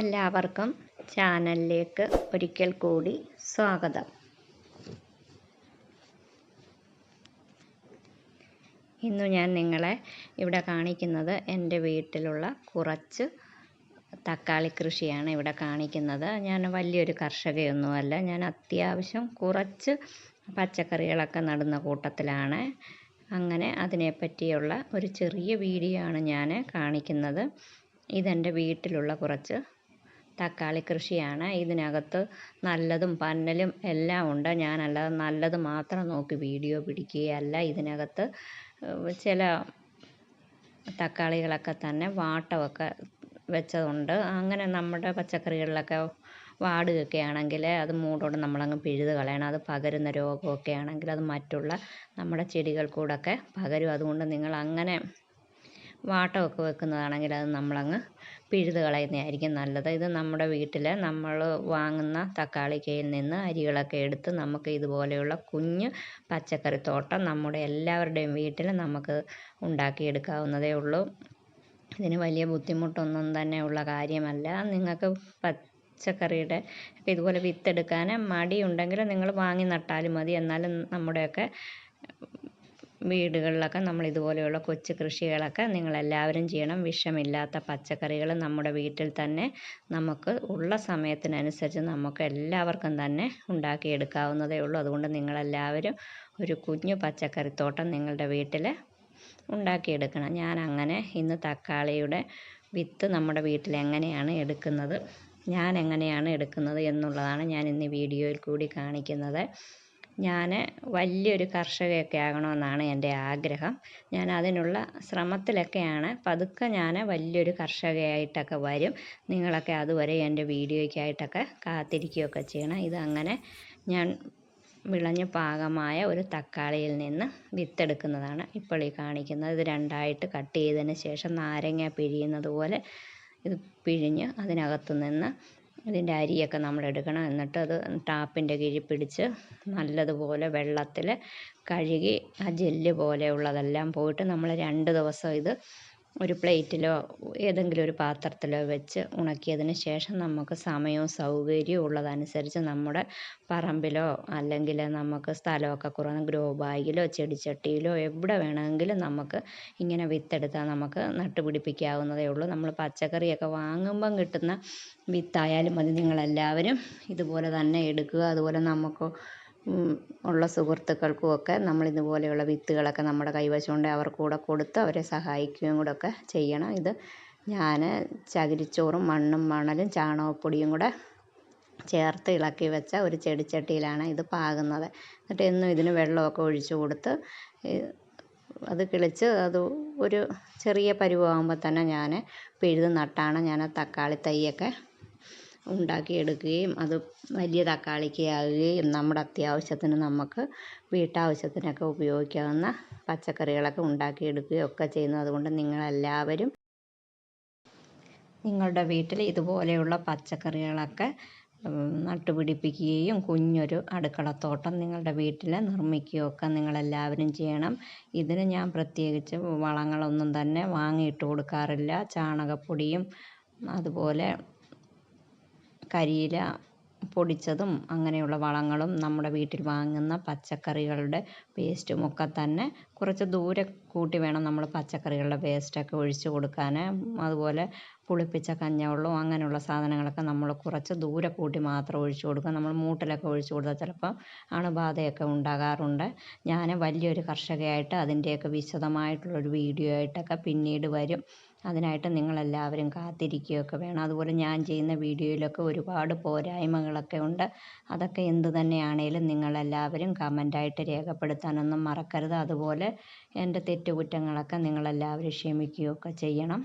എല്ലാവർക്കും ചാനലിലേക്ക് ഒരിക്കൽ കൂടി സ്വാഗതം. ഇന്ന് ഞാൻ നിങ്ങളെ ഇവിടെ കാണിക്കുന്നത് എന്റെ വീട്ടിലുള്ള കുറച്ച് തക്കാളി കൃഷിയാണ് ഇവിടെ കാണിക്കുന്നത്. ഞാൻ വലിയൊരു കർഷകയൊന്നുമല്ല ഞാൻ അത്യാവശ്യം കുറച്ച് പച്ചക്കറികളൊക്കെ നടുന്ന കൂട്ടത്തിലാണ്. അങ്ങനെ അതിനെപ്പറ്റിയുള്ള ഒരു ചെറിയ വീഡിയോ ആണ് ഞാൻ കാണിക്കുന്നത്. ഇതെന്റെ വീട്ടിലുള്ള കുറച്ച് തക്കാളി കൃഷിയാണ്. ഇതിനകത്ത് നല്ലതും പന്നലും എല്ലാം ഉണ്ട്. ഞാനല്ലാതെ നല്ലത് മാത്രം നോക്കി വീഡിയോ പിടിക്കുകയല്ല. ഇതിനകത്ത് ചില തക്കാളികളൊക്കെ തന്നെ വാട്ടമൊക്കെ വെച്ചതുണ്ട്. അങ്ങനെ നമ്മുടെ പച്ചക്കറികളിലൊക്കെ വാടുകയൊക്കെ ആണെങ്കിൽ അത് മൂടോടെ നമ്മളങ്ങ് പിഴുത് കളയണം. അത് പകരുന്ന രോഗമൊക്കെ ആണെങ്കിൽ അത് മറ്റുള്ള നമ്മുടെ ചെടികൾ കൂടൊക്കെ പകരും. അതുകൊണ്ട് നിങ്ങൾ അങ്ങനെ വാട്ടമൊക്കെ വെക്കുന്നതാണെങ്കിൽ അത് നമ്മളങ്ങ് പിഴുത് കളയുന്നതായിരിക്കും നല്ലത്. ഇത് നമ്മുടെ വീട്ടിൽ നമ്മൾ വാങ്ങുന്ന തക്കാളിക്കയിൽ നിന്ന് അരികളൊക്കെ എടുത്ത് നമുക്ക് ഇതുപോലെയുള്ള കുഞ്ഞ് പച്ചക്കറിത്തോട്ടം നമ്മുടെ എല്ലാവരുടെയും വീട്ടിൽ നമുക്ക് ഉണ്ടാക്കിയെടുക്കാവുന്നതേ ഉള്ളൂ. ഇതിന് വലിയ ബുദ്ധിമുട്ടൊന്നും തന്നെ ഉള്ള കാര്യമല്ല. നിങ്ങൾക്ക് പച്ചക്കറിയുടെ ഇതുപോലെ വിത്തെടുക്കാൻ മടിയുണ്ടെങ്കിൽ നിങ്ങൾ വാങ്ങി നട്ടാലും മതി. എന്നാലും നമ്മുടെയൊക്കെ വീടുകളിലൊക്കെ നമ്മൾ ഇതുപോലെയുള്ള കൊച്ചു കൃഷികളൊക്കെ നിങ്ങളെല്ലാവരും ചെയ്യണം. വിഷമില്ലാത്ത പച്ചക്കറികൾ നമ്മുടെ വീട്ടിൽ തന്നെ നമുക്ക് ഉള്ള സമയത്തിനനുസരിച്ച് നമുക്ക് എല്ലാവർക്കും തന്നെ ഉണ്ടാക്കിയെടുക്കാവുന്നതേ ഉള്ളൂ. അതുകൊണ്ട് നിങ്ങളെല്ലാവരും ഒരു കുഞ്ഞു പച്ചക്കറിത്തോട്ടം നിങ്ങളുടെ വീട്ടിൽ ഉണ്ടാക്കിയെടുക്കണം. ഞാൻ അങ്ങനെ ഇന്ന് തക്കാളിയുടെ വിത്ത് നമ്മുടെ വീട്ടിൽ എങ്ങനെയാണ് എടുക്കുന്നത് ഞാൻ എങ്ങനെയാണ് എടുക്കുന്നത് എന്നുള്ളതാണ് ഞാൻ ഇന്ന് വീഡിയോയിൽ കൂടി കാണിക്കുന്നത്. ഞാൻ വലിയൊരു കർഷകയൊക്കെ ആകണമെന്നാണ് എന്റെ ആഗ്രഹം. ഞാൻ അതിനുള്ള ശ്രമത്തിലൊക്കെയാണ്. പതുക്കെ ഞാൻ വലിയൊരു കർഷകയായിട്ടൊക്കെ വരും. നിങ്ങളൊക്കെ അതുവരെ എന്റെ വീഡിയോയ്ക്കായിട്ടൊക്കെ കാത്തിരിക്കുകയൊക്കെ ചെയ്യണം. ഇതങ്ങനെ ഞാൻ വിളഞ്ഞ പാകമായ ഒരു തക്കാളിയിൽ നിന്ന് വിത്തെടുക്കുന്നതാണ് ഇപ്പോൾ ഈ കാണിക്കുന്നത്. ഇത് രണ്ടായിട്ട് കട്ട് ചെയ്തതിന് ശേഷം നാരങ്ങ പിഴിയുന്നത് പോലെ ഇത് പിഴിഞ്ഞ് അതിനകത്തു നിന്ന് ഇതിന്റെ അരിയൊക്കെ നമ്മൾ എടുക്കണം. എന്നിട്ട് അത് ടാപ്പിന്റെ കീഴിൽ പിടിച്ച് നല്ലതുപോലെ വെള്ളത്തിൽ കഴുകി ആ ജെല്ല് പോലെയുള്ളതെല്ലാം പോയിട്ട് നമ്മൾ രണ്ട് ദിവസം ഇത് ഒരു പ്ലേറ്റിലോ ഏതെങ്കിലും ഒരു പാത്രത്തിലോ വെച്ച് ഉണക്കിയതിന് ശേഷം നമുക്ക് സമയവും സൗകര്യവും ഉള്ളതനുസരിച്ച് നമ്മുടെ പറമ്പിലോ അല്ലെങ്കിൽ നമുക്ക് സ്ഥലമൊക്കെ കുറവാണ് ഗ്രോ ബാഗിലോ ചെടിച്ചട്ടിയിലോ എവിടെ വേണമെങ്കിലും നമുക്ക് ഇങ്ങനെ വിത്തെടുത്താൽ നമുക്ക് നട്ടുപിടിപ്പിക്കാവുന്നതേ ഉള്ളൂ. നമ്മൾ പച്ചക്കറിയൊക്കെ വാങ്ങുമ്പം കിട്ടുന്ന വിത്തായാലും മതി. നിങ്ങളെല്ലാവരും ഇതുപോലെ തന്നെ എടുക്കുക. അതുപോലെ നമുക്ക് ഉള്ള സുഹൃത്തുക്കൾക്കും ഒക്കെ നമ്മൾ ഇതുപോലെയുള്ള വിത്തുകളൊക്കെ നമ്മുടെ കൈവശം അവർക്ക് കൂടെ കൊടുത്ത് അവരെ സഹായിക്കുകയും കൂടെ ഒക്കെ ചെയ്യണം. ഇത് ഞാൻ ചകിരിച്ചോറും മണ്ണും മണലും ചാണകപ്പൊടിയും കൂടെ ചേർത്ത് ഇളക്കി വെച്ച ഒരു ചെടിച്ചട്ടിയിലാണ് ഇത് പാകുന്നത്. എന്നിട്ട് എന്നും ഇതിന് വെള്ളമൊക്കെ ഒഴിച്ചു കൊടുത്ത് അത് കിളിച്ച് അത് ഒരു ചെറിയ പരുവമാകുമ്പോൾ തന്നെ ഞാൻ പിഴുത് നട്ടാണ് ഞാൻ തക്കാളി തൈയൊക്കെ ഉണ്ടാക്കിയെടുക്കുകയും അത് വലിയ തക്കാളിക്കാവുകയും നമ്മുടെ അത്യാവശ്യത്തിന് നമുക്ക് വീട്ടാവശ്യത്തിനൊക്കെ ഉപയോഗിക്കാവുന്ന പച്ചക്കറികളൊക്കെ ഉണ്ടാക്കിയെടുക്കുകയും ഒക്കെ ചെയ്യുന്നത് അതുകൊണ്ട് നിങ്ങളെല്ലാവരും നിങ്ങളുടെ വീട്ടിൽ ഇതുപോലെയുള്ള പച്ചക്കറികളൊക്കെ നട്ടുപിടിപ്പിക്കുകയും കുഞ്ഞൊരു അടുക്കളത്തോട്ടം നിങ്ങളുടെ വീട്ടിൽ നിർമ്മിക്കുകയൊക്കെ നിങ്ങളെല്ലാവരും ചെയ്യണം. ഇതിന് ഞാൻ പ്രത്യേകിച്ച് വളങ്ങളൊന്നും തന്നെ വാങ്ങിയിട്ട് കൊടുക്കാറില്ല. ചാണകപ്പൊടിയും അതുപോലെ കരിയില പൊടിച്ചതും അങ്ങനെയുള്ള വളങ്ങളും നമ്മുടെ വീട്ടിൽ വാങ്ങുന്ന പച്ചക്കറികളുടെ വേസ്റ്റും ഒക്കെ തന്നെ കുറച്ച് ദൂരെ കൂട്ടി വേണം നമ്മൾ പച്ചക്കറികളുടെ വേസ്റ്റൊക്കെ ഒഴിച്ച് കൊടുക്കാൻ. അതുപോലെ പുളിപ്പിച്ച കഞ്ഞവെള്ളവും അങ്ങനെയുള്ള സാധനങ്ങളൊക്കെ നമ്മൾ കുറച്ച് ദൂരെ കൂട്ടി മാത്രം ഒഴിച്ച് കൊടുക്കുക. നമ്മൾ മൂട്ടിലൊക്കെ ഒഴിച്ച് കൊടുത്താൽ ചിലപ്പോൾ അണുബാധയൊക്കെ ഉണ്ടാകാറുണ്ട്. ഞാൻ വലിയൊരു കർഷകയായിട്ട് അതിന്റെയൊക്കെ വിശദമായിട്ടുള്ളൊരു വീഡിയോ ആയിട്ടൊക്കെ പിന്നീട് വരും. അതിനായിട്ട് നിങ്ങളെല്ലാവരും കാത്തിരിക്കുകയൊക്കെ വേണം. അതുപോലെ ഞാൻ ചെയ്യുന്ന വീഡിയോയിലൊക്കെ ഒരുപാട് പോരായ്മകളൊക്കെ ഉണ്ട്. അതൊക്കെ എന്ത് തന്നെയാണേലും നിങ്ങളെല്ലാവരും കമന്റായിട്ട് രേഖപ്പെടുത്താനൊന്നും മറക്കരുത്. അതുപോലെ എന്റെ തെറ്റുകുറ്റങ്ങളൊക്കെ നിങ്ങളെല്ലാവരും ക്ഷമിക്കുകയൊക്കെ ചെയ്യണം.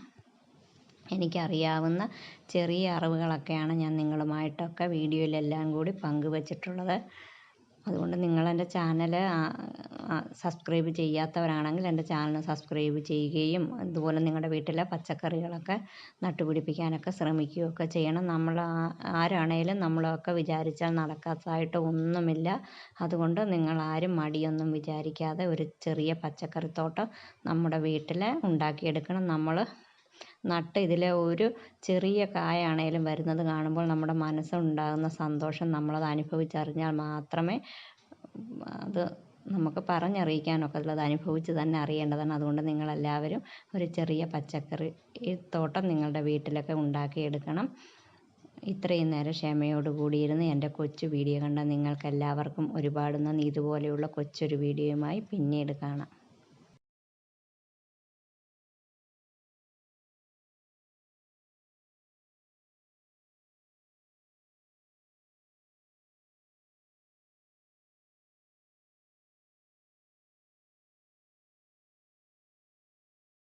എനിക്കറിയാവുന്ന ചെറിയ അറിവുകളൊക്കെയാണ് ഞാൻ നിങ്ങളുമായിട്ടൊക്കെ വീഡിയോയിലെല്ലാം കൂടി പങ്കുവച്ചിട്ടുള്ളത്. അതുകൊണ്ട് നിങ്ങളെന്റെ ചാനൽ സബ്സ്ക്രൈബ് ചെയ്യാത്തവരാണെങ്കിൽ എന്റെ ചാനൽ സബ്സ്ക്രൈബ് ചെയ്യുകയും അതുപോലെ നിങ്ങളുടെ വീട്ടിലെ പച്ചക്കറികളൊക്കെ നട്ടുപിടിപ്പിക്കാനൊക്കെ ശ്രമിക്കുകയൊക്കെ ചെയ്യണം. നമ്മൾ ആരാണേലും നമ്മളൊക്കെ വിചാരിച്ചാൽ നടക്കാത്തതായിട്ട് ഒന്നുമില്ല. അതുകൊണ്ട് നിങ്ങളാരും മടിയൊന്നും വിചാരിക്കാതെ ഒരു ചെറിയ പച്ചക്കറിത്തോട്ടം നമ്മുടെ വീട്ടിൽ ഉണ്ടാക്കിയെടുക്കണം. നമ്മൾ നട്ട് ഇതിലെ ഒരു ചെറിയ കായാണേലും വരുന്നത് കാണുമ്പോൾ നമ്മുടെ മനസ്സുണ്ടാകുന്ന സന്തോഷം നമ്മളത് അനുഭവിച്ചറിഞ്ഞാൽ മാത്രമേ അത് നമുക്ക് പറഞ്ഞറിയിക്കാനൊക്കത്തില്ല അത് അനുഭവിച്ച് തന്നെ അറിയേണ്ടതാണ്. അതുകൊണ്ട് നിങ്ങളെല്ലാവരും ഒരു ചെറിയ പച്ചക്കറി തോട്ടം നിങ്ങളുടെ വീട്ടിലൊക്കെ ഉണ്ടാക്കിയെടുക്കണം. ഇത്രയും നേരം ക്ഷമയോട് കൂടിയിരുന്ന് എന്റെ കൊച്ചു വീഡിയോ കണ്ട നിങ്ങൾക്കെല്ലാവർക്കും ഒരുപാട് നന്ദി. ഇതുപോലെയുള്ള കൊച്ചൊരു വീഡിയോയുമായി പിന്നീട് കാണാം.